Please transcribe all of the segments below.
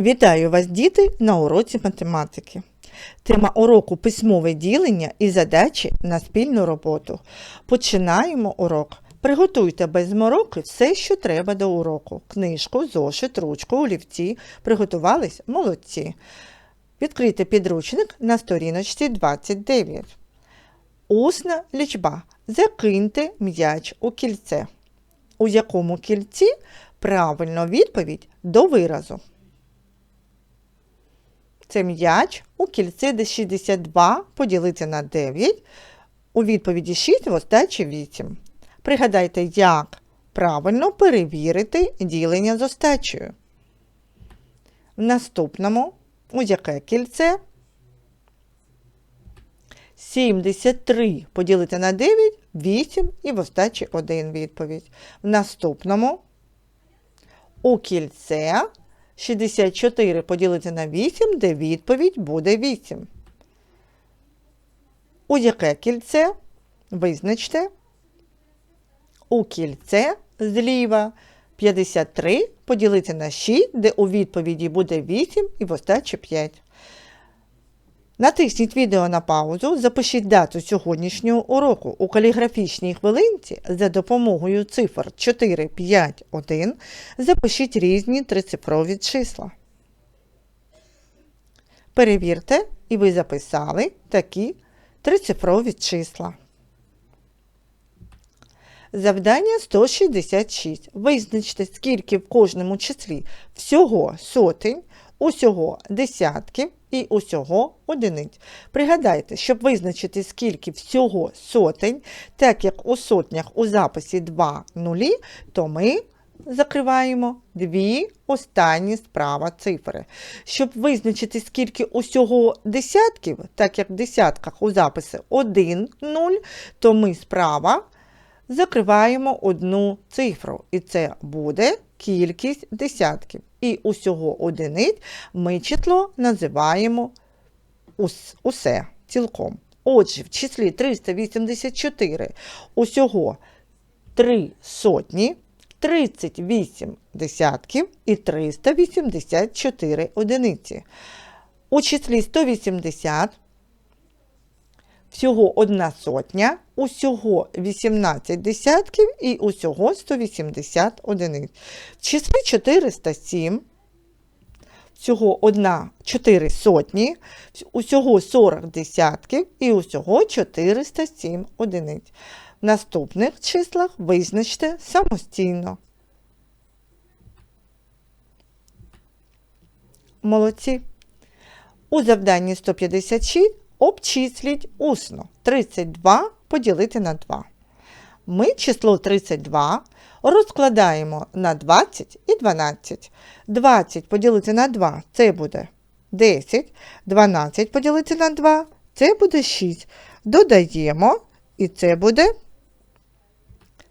Вітаю вас, діти, на уроці математики. Тема уроку письмове ділення і задачі на спільну роботу. Починаємо урок. Приготуйте без мороки все, що треба до уроку. Книжку, зошит, ручку, олівці. Приготувались? Молодці. Відкрийте підручник на сторіночці 29. Усна лічба. Закиньте м'яч у кільце. У якому кільці правильно відповідь до виразу. Це м'яч у кільці, де 62 поділити на 9. У відповіді 6 в остачі 8. Пригадайте, як правильно перевірити ділення з остачею. В наступному, у яке кільце? 73 поділити на 9, 8 і в остачі 1 відповідь. В наступному у кільце 64 поділити на 8, де відповідь буде 8. У яке кільце? Визначте. У кільце зліва 53 поділити на 6, де у відповіді буде 8 і в остачі 5. Натисніть відео на паузу, запишіть дату сьогоднішнього уроку у каліграфічній хвилинці за допомогою цифр 4, 5, 1 запишіть різні трицифрові числа. Перевірте, і ви записали такі трицифрові числа. Завдання 166. Визначте, скільки в кожному числі всього сотень, усього десятків і усього одиниць. Пригадайте, щоб визначити, скільки всього сотень, так як у сотнях у записі 2 нулі, то ми закриваємо дві останні справа цифри. Щоб визначити, скільки усього десятків, так як в десятках у записі 1 0, то ми справа закриваємо одну цифру, і це буде кількість десятків. І усього одиниць ми число називаємо ус- усе цілком. Отже, в числі 384 усього 3 сотні, 38 десятків і 384 одиниці. У числі 180 всього одна сотня, усього 18 десятків і усього 180 одиниць. В числі 407 всього одна 4 сотні, усього 40 десятків і усього 407 одиниць. В наступних числах визначте самостійно. Молодці. У завданні 156 обчисліть усно 32 поділити на 2. Ми число 32 розкладаємо на 20 і 12. 20 поділити на 2 це буде 10. 12 поділити на 2 це буде 6. Додаємо, і це буде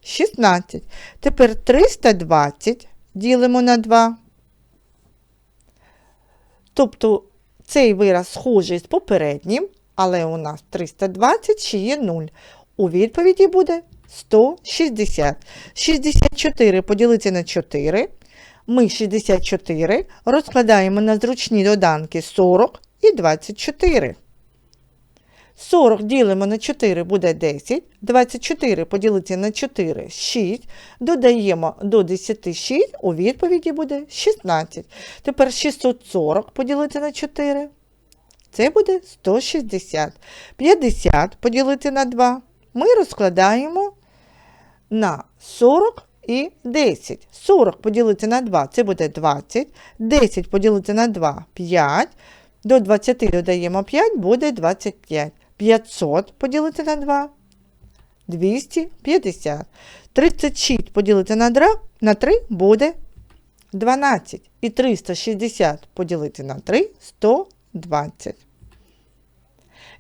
16. Тепер 320 ділимо на 2. Тобто цей вираз схожий з попереднім, але у нас 320 ще є 0. У відповіді буде 160. 64 поділити на 4. Ми 64 розкладаємо на зручні доданки 40 і 24. 40 ділимо на 4 буде 10, 24 поділити на 4 6, додаємо до 10 6, у відповіді буде 16. Тепер 640 поділити на 4, це буде 160. 50 поділити на 2 ми розкладаємо на 40 і 10. 40 поділити на 2 це буде 20, 10 поділити на 2 5, до 20 додаємо 5, буде 25. 500 поділити на 2 250. 36 поділити на 3, на 3 буде 12. І 360 поділити на 3 120.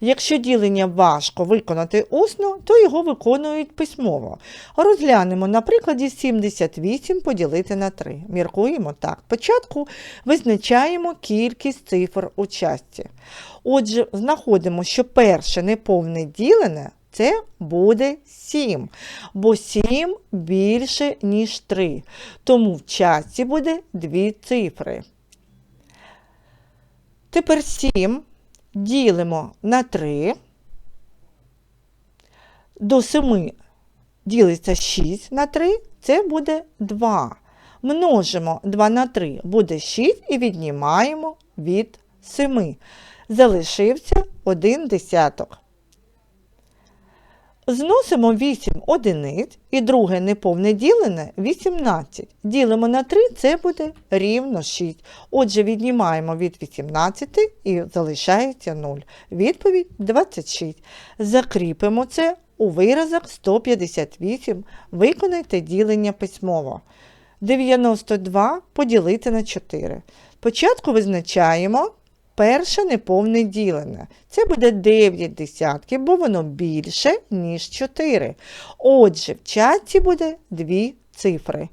Якщо ділення важко виконати усно, то його виконують письмово. Розглянемо на прикладі 78 поділити на 3. Міркуємо так. Спочатку визначаємо кількість цифр у часті. Отже, знаходимо, що перше неповне ділене це буде 7, бо 7 більше, ніж 3. Тому в часті буде дві цифри. Тепер 7 ділимо на 3. До 7 ділиться 6 на 3, це буде 2. Множимо 2 на 3, буде 6 і віднімаємо від 7. Залишився 1 десяток. Зносимо 8 одиниць і друге неповне ділене 18. Ділимо на 3, це буде рівно 6. Отже, віднімаємо від 18 і залишається 0. Відповідь 26. Закріпимо це у виразах 158. Виконайте ділення письмово. 92 поділити на 4. Спочатку визначаємо перше неповне ділене. Це буде 9 десятків, бо воно більше, ніж 4. Отже, в чатці буде 2 цифри.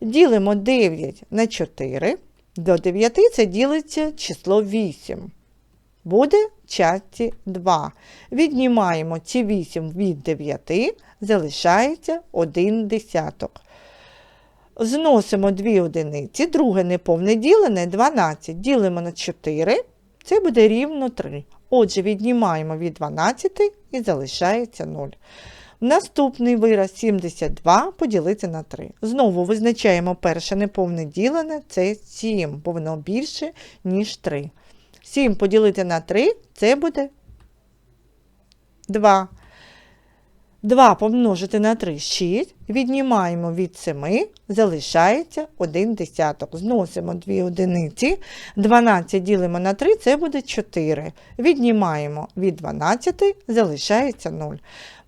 Ділимо 9 на 4. До 9 це ділиться число 8. Буде в чатці 2. Віднімаємо ці 8 від 9, залишається 1 десяток. Зносимо 2 одиниці, друге неповне ділене 12. Ділимо на 4, це буде рівно 3. Отже, віднімаємо від 12 і залишається 0. Наступний вираз 72 поділити на 3. Знову визначаємо перше неповне ділене це 7, бо воно більше, ніж 3. 7 поділити на 3 це буде 2. 2 помножити на 3 6. Віднімаємо від 7, залишається 1 десяток. Зносимо 2 одиниці. 12 ділимо на 3, це буде 4. Віднімаємо від 12, залишається 0.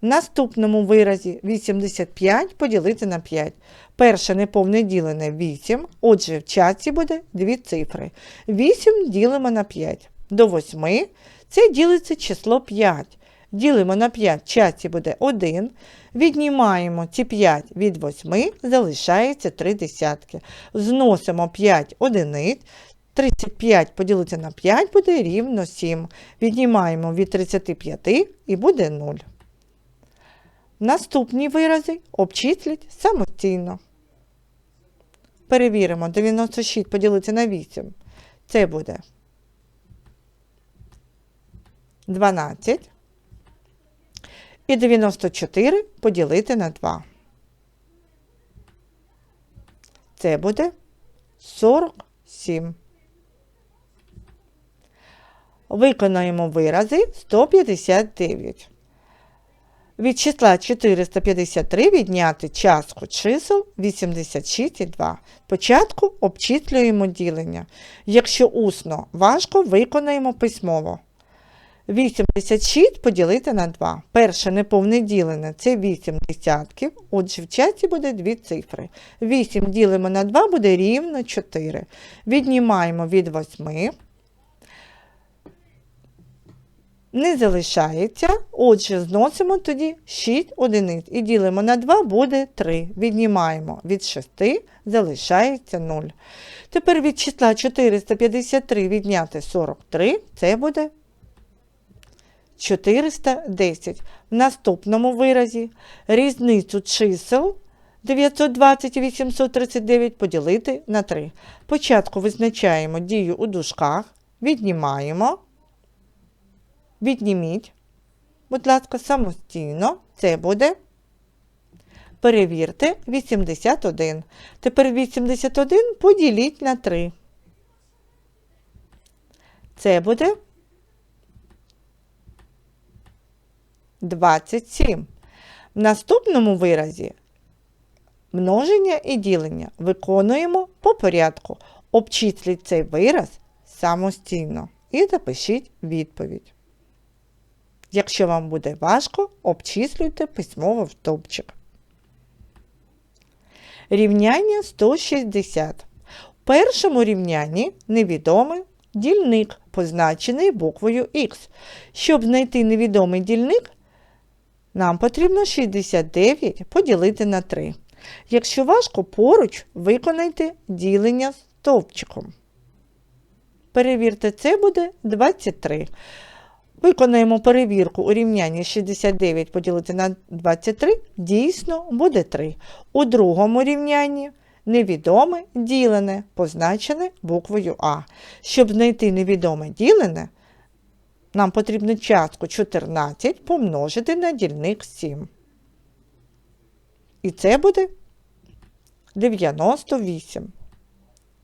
В наступному виразі 85 поділити на 5. Перше неповне ділене 8, отже, в чаці буде 2 цифри. 8 ділимо на 5. До 8 це ділиться число 5. Ділимо на 5, в чаці буде 1. Віднімаємо ці 5 від 8, залишається 3 десятки. Зносимо 5 одиниць. 35 поділити на 5 буде рівно 7. Віднімаємо від 35 і буде 0. Наступні вирази обчисліть самостійно. Перевіримо 96 поділити на 8. Це буде 12. І 94 поділити на 2. Це буде 47. Виконаємо вирази 159. Від числа 453 відняти частку чисел 86 і 2. Спочатку обчислюємо ділення. Якщо усно важко, виконаємо письмово. 86 поділити на 2. Перше неповне ділене це 8 десятків. Отже, в чаті буде 2 цифри. 8 ділимо на 2 буде рівно 4. Віднімаємо від 8. Не залишається. Отже, зносимо тоді 6 одиниць. І ділимо на 2 буде 3. Віднімаємо від 6, залишається 0. Тепер від числа 453 відняти 43, це буде 410. В наступному виразі різницю чисел 920 і 839 поділити на 3. Спочатку визначаємо дію у дужках, віднімаємо, відніміть, будь ласка, самостійно, це буде. Перевірте 81. Тепер 81 поділіть на 3. Це буде 27. В наступному виразі множення і ділення виконуємо по порядку. Обчисліть цей вираз самостійно і запишіть відповідь. Якщо вам буде важко, обчислюйте письмово в стовпчик. Рівняння 160. В першому рівнянні невідомий дільник, позначений буквою Х. Щоб знайти невідомий дільник, нам потрібно 69 поділити на 3. Якщо важко, поруч виконайте ділення стовпчиком. Перевірте, це буде 23. Виконаємо перевірку у рівнянні 69 поділити на 23, дійсно буде 3. У другому рівнянні невідоме ділене, позначене буквою А. Щоб знайти невідоме ділене, нам потрібно частку 14 помножити на дільник 7. І це буде 98.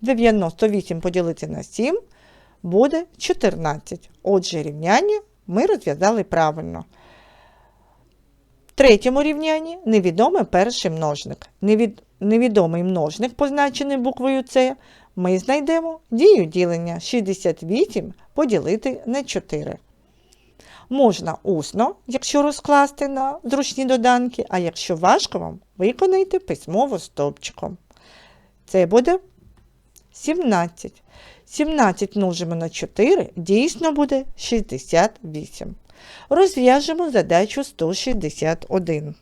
98 поділити на 7 буде 14. Отже, рівняння ми розв'язали правильно. В третьому рівнянні невідомий перший множник. Невід... Невідомий множник, позначений буквою С, ми знайдемо дію ділення 68 поділити на 4. Можна усно, якщо розкласти на зручні доданки, а якщо важко вам, виконайте письмово стовпчиком. Це буде 17. 17 множимо на 4 дійсно буде 68. Розв'яжемо задачу 161.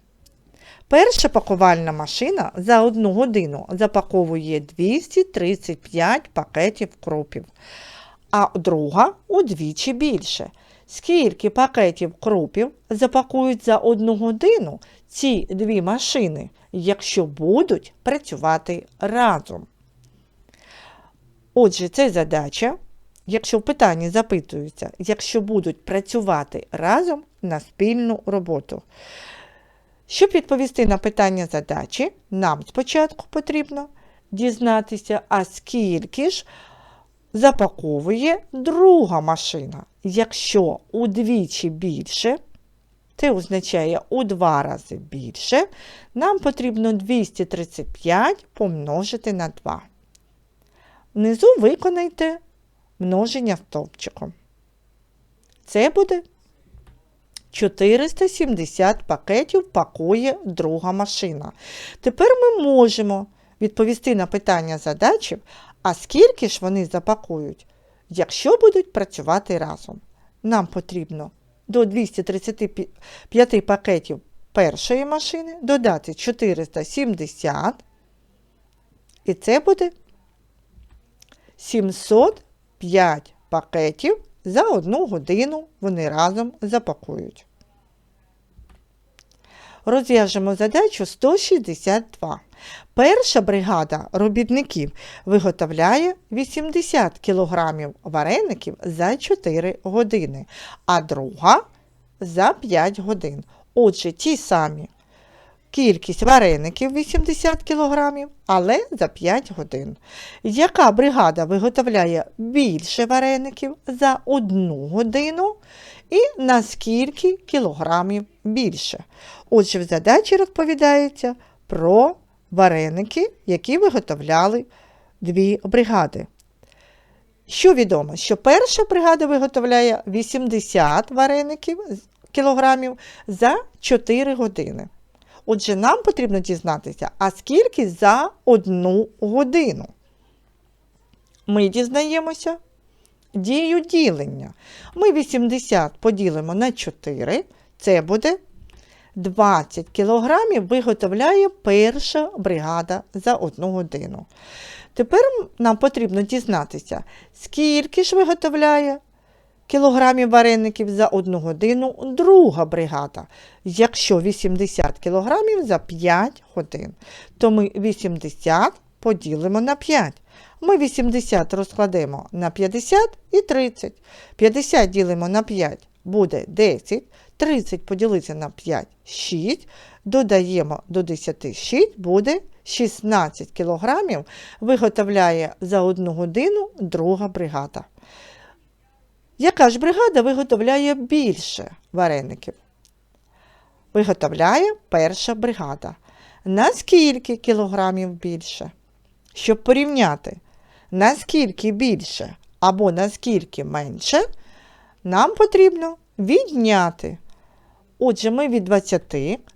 Перша пакувальна машина за одну годину запаковує 235 пакетів крупів, а друга удвічі більше. Скільки пакетів крупів запакують за одну годину ці дві машини, якщо будуть працювати разом? Отже, це задача, якщо в питанні запитується, якщо будуть працювати разом на спільну роботу. Щоб відповісти на питання задачі, нам спочатку потрібно дізнатися, а скільки ж запаковує друга машина. Якщо удвічі більше, це означає у два рази більше, нам потрібно 235 помножити на 2. Внизу виконайте множення стовпчиком. Це буде 470 пакетів пакує друга машина. Тепер ми можемо відповісти на питання задачі, а скільки ж вони запакують, якщо будуть працювати разом. Нам потрібно до 235 пакетів першої машини додати 470, і це буде 705 пакетів за одну годину вони разом запакують. Розв'яжемо задачу 162. Перша бригада робітників виготовляє 80 кг вареників за 4 години, а друга за 5 годин. Отже, ті самі кількість вареників 80 кг, але за 5 годин. Яка бригада виготовляє більше вареників за 1 годину і на скільки кілограмів більше? Отже, в задачі розповідається про вареники, які виготовляли дві бригади. Що відомо, що перша бригада виготовляє 80 вареників кілограмів за 4 години. Отже, нам потрібно дізнатися, а скільки за одну годину. Ми дізнаємося дію ділення. Ми 80 поділимо на 4, це буде 20 кілограмів виготовляє перша бригада за одну годину. Тепер нам потрібно дізнатися, скільки ж виготовляє кілограмів вареників за одну годину друга бригада. Якщо 80 кілограмів за 5 годин, то ми 80 поділимо на 5. Ми 80 розкладемо на 50 і 30. 50 ділимо на 5 буде 10. 30 поділиться на 5 6. Додаємо до 10 6 буде 16 кілограмів виготовляє за одну годину друга бригада. Яка ж бригада виготовляє більше вареників? Виготовляє перша бригада. Наскільки кілограмів більше? Щоб порівняти, наскільки більше або наскільки менше, нам потрібно відняти. Отже, ми від 20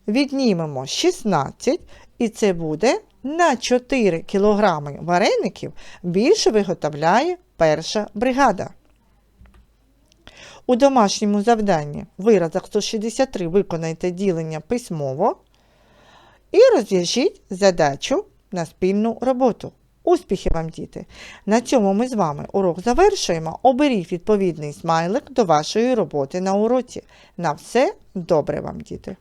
віднімемо 16, і це буде на 4 кілограми вареників більше виготовляє перша бригада. У домашньому завданні в виразах 163 виконайте ділення письмово і розв'яжіть задачу на спільну роботу. Успіхів вам, діти! На цьому ми з вами урок завершуємо. Оберіть відповідний смайлик до вашої роботи на уроці. На все добре вам, діти!